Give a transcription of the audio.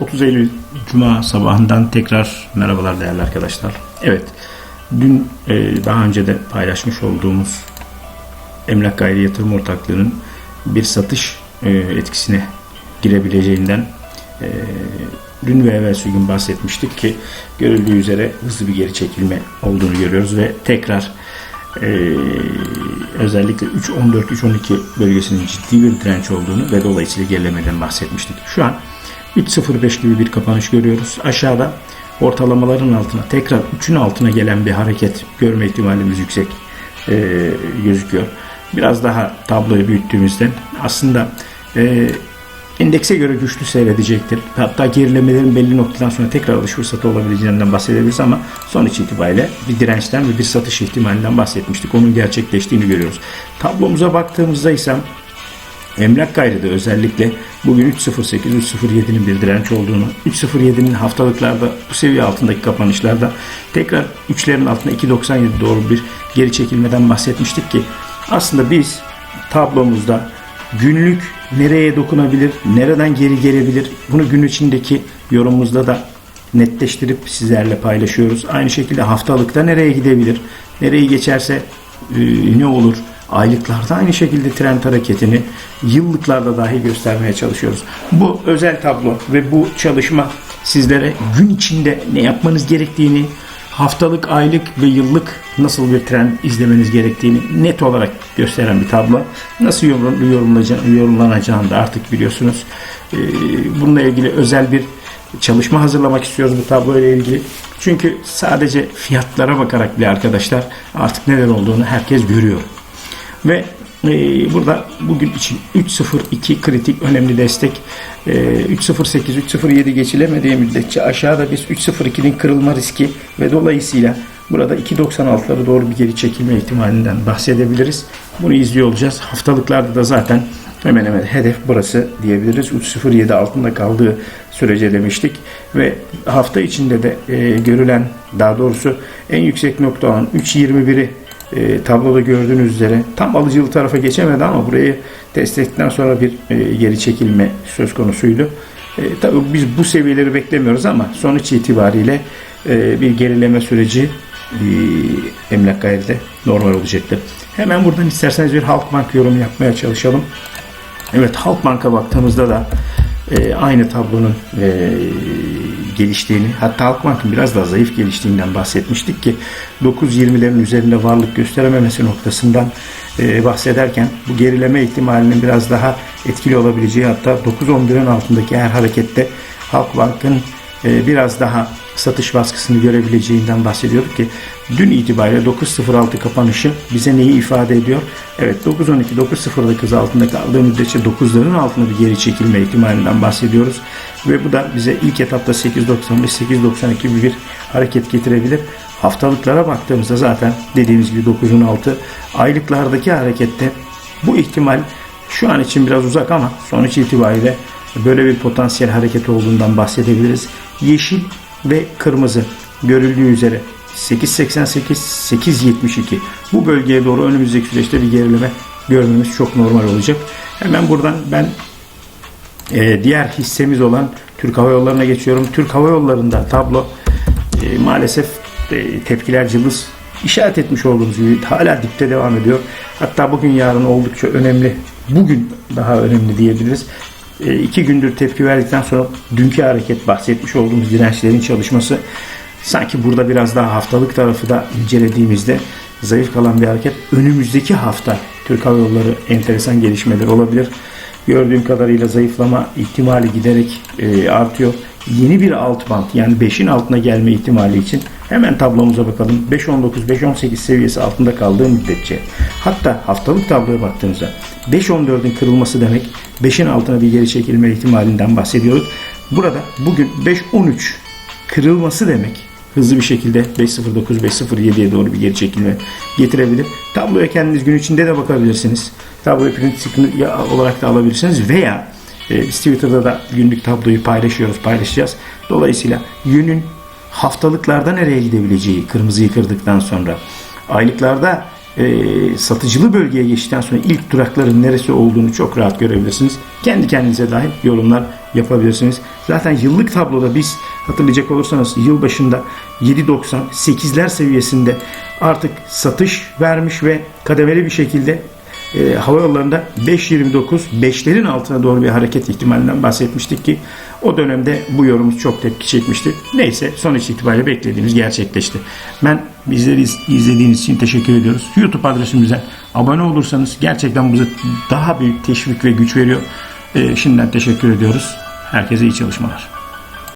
30 Eylül Cuma sabahından tekrar merhabalar değerli arkadaşlar. Evet, dün e, daha önce de paylaşmış olduğumuz Emlak Gayri Yatırım Ortaklığı'nın bir satış e, etkisine girebileceğinden e, dün ve evvelsi gün bahsetmiştik ki görüldüğü üzere hızlı bir geri çekilme olduğunu görüyoruz ve tekrar e, özellikle 3.14-3.12 bölgesinin ciddi bir direnç olduğunu ve dolayısıyla gerilemeden bahsetmiştik. Şu an 3.05 gibi bir kapanış görüyoruz. Aşağıda ortalamaların altına tekrar 3'ün altına gelen bir hareket görme ihtimalimiz yüksek e, gözüküyor. Biraz daha tabloyu büyüttüğümüzde aslında e, endekse göre güçlü seyredecektir. Hatta gerilemelerin belli noktadan sonra tekrar alış fırsatı olabileceğinden bahsedebiliriz ama sonuç itibariyle bir dirençten ve bir satış ihtimalinden bahsetmiştik. Onun gerçekleştiğini görüyoruz. Tablomuza baktığımızda ise Emlak gayrıda özellikle bugün 3.08-3.07'nin bir direnç olduğunu, 3.07'nin haftalıklarda bu seviye altındaki kapanışlarda tekrar 3'lerin altında 2.97 doğru bir geri çekilmeden bahsetmiştik ki aslında biz tablomuzda günlük nereye dokunabilir, nereden geri gelebilir bunu gün içindeki yorumumuzda da netleştirip sizlerle paylaşıyoruz. Aynı şekilde haftalıkta nereye gidebilir, nereyi geçerse e, ne olur, aylıklarda aynı şekilde trend hareketini yıllıklarda dahi göstermeye çalışıyoruz. Bu özel tablo ve bu çalışma sizlere gün içinde ne yapmanız gerektiğini, haftalık, aylık ve yıllık nasıl bir trend izlemeniz gerektiğini net olarak gösteren bir tablo. Nasıl yorum- yorumlanacağını, yorumlanacağını da artık biliyorsunuz. Ee, Bununla ilgili özel bir çalışma hazırlamak istiyoruz bu tablo ile ilgili. Çünkü sadece fiyatlara bakarak bile arkadaşlar artık neler olduğunu herkes görüyor. Ve e, burada bugün için 3.02 kritik önemli destek. E, 3.08, 3.07 geçilemediği müddetçe aşağıda biz 3.02'nin kırılma riski ve dolayısıyla burada 2.96'lara doğru bir geri çekilme ihtimalinden bahsedebiliriz. Bunu izliyor olacağız. Haftalıklarda da zaten hemen hemen hedef burası diyebiliriz. 3.07 altında kaldığı sürece demiştik ve hafta içinde de e, görülen daha doğrusu en yüksek nokta olan 3.21'i e, tabloda gördüğünüz üzere tam alıcılı tarafa geçemedi ama burayı test ettikten sonra bir e, geri çekilme söz konusuydu. E, tabii biz bu seviyeleri beklemiyoruz ama sonuç itibariyle e, bir gerileme süreci e, emlak gayride normal olacaktır. Hemen buradan isterseniz bir Halkbank yorumu yapmaya çalışalım. Evet Halkbank'a baktığımızda da e, aynı tablonun e, geliştiğini hatta Halkbank'ın biraz daha zayıf geliştiğinden bahsetmiştik ki 9.20'lerin üzerinde varlık gösterememesi noktasından e, bahsederken bu gerileme ihtimalinin biraz daha etkili olabileceği hatta 9.11'in altındaki her harekette Halkbank'ın e, biraz daha satış baskısını görebileceğinden bahsediyorduk ki dün itibariyle 9.06 kapanışı bize neyi ifade ediyor? Evet 9.12 9.09 altında kaldığı müddetçe 9'ların altında bir geri çekilme ihtimalinden bahsediyoruz ve bu da bize ilk etapta 8.95 8.92 gibi bir hareket getirebilir. Haftalıklara baktığımızda zaten dediğimiz gibi 9'un altı aylıklardaki harekette bu ihtimal şu an için biraz uzak ama sonuç itibariyle böyle bir potansiyel hareket olduğundan bahsedebiliriz. Yeşil ve kırmızı görüldüğü üzere 8.88 8.72 bu bölgeye doğru önümüzdeki süreçte bir gerileme görmemiz çok normal olacak. Hemen buradan ben e, diğer hissemiz olan Türk Hava Yolları'na geçiyorum. Türk Hava Yolları'nda tablo e, maalesef e, tepkiler cılız işaret etmiş olduğumuz gibi hala dipte devam ediyor. Hatta bugün yarın oldukça önemli. Bugün daha önemli diyebiliriz. E, iki gündür tepki verdikten sonra dünkü hareket bahsetmiş olduğumuz dirençlerin çalışması sanki burada biraz daha haftalık tarafı da incelediğimizde zayıf kalan bir hareket. Önümüzdeki hafta Türk Hava Yolları enteresan gelişmeler olabilir. Gördüğüm kadarıyla zayıflama ihtimali giderek e, artıyor. Yeni bir alt bant yani 5'in altına gelme ihtimali için hemen tablomuza bakalım. 5.19, 5.18 seviyesi altında kaldığı müddetçe. Hatta haftalık tabloya baktığımızda 5.14'ün kırılması demek 5'in altına bir geri çekilme ihtimalinden bahsediyoruz. Burada bugün 5.13 kırılması demek hızlı bir şekilde 5.09 5.07'ye doğru bir geri çekilme getirebilir. Tabloya kendiniz gün içinde de bakabilirsiniz. Tabloyu print olarak da alabilirsiniz veya e, biz Twitter'da da günlük tabloyu paylaşıyoruz, paylaşacağız. Dolayısıyla yönün haftalıklarda nereye gidebileceği kırmızıyı kırdıktan sonra aylıklarda e, satıcılı bölgeye geçtikten sonra ilk durakların neresi olduğunu çok rahat görebilirsiniz. Kendi kendinize dahi yorumlar yapabilirsiniz. Zaten yıllık tabloda biz hatırlayacak olursanız yıl başında 7.90 8'ler seviyesinde artık satış vermiş ve kademeli bir şekilde e, hava yollarında 5.29 5'lerin altına doğru bir hareket ihtimalinden bahsetmiştik ki o dönemde bu yorumumuz çok tepki çekmişti. Neyse sonuç itibariyle beklediğimiz gerçekleşti. Ben bizleri iz- izlediğiniz için teşekkür ediyoruz. YouTube adresimize abone olursanız gerçekten bize daha büyük teşvik ve güç veriyor. E, şimdiden teşekkür ediyoruz. Herkese iyi çalışmalar.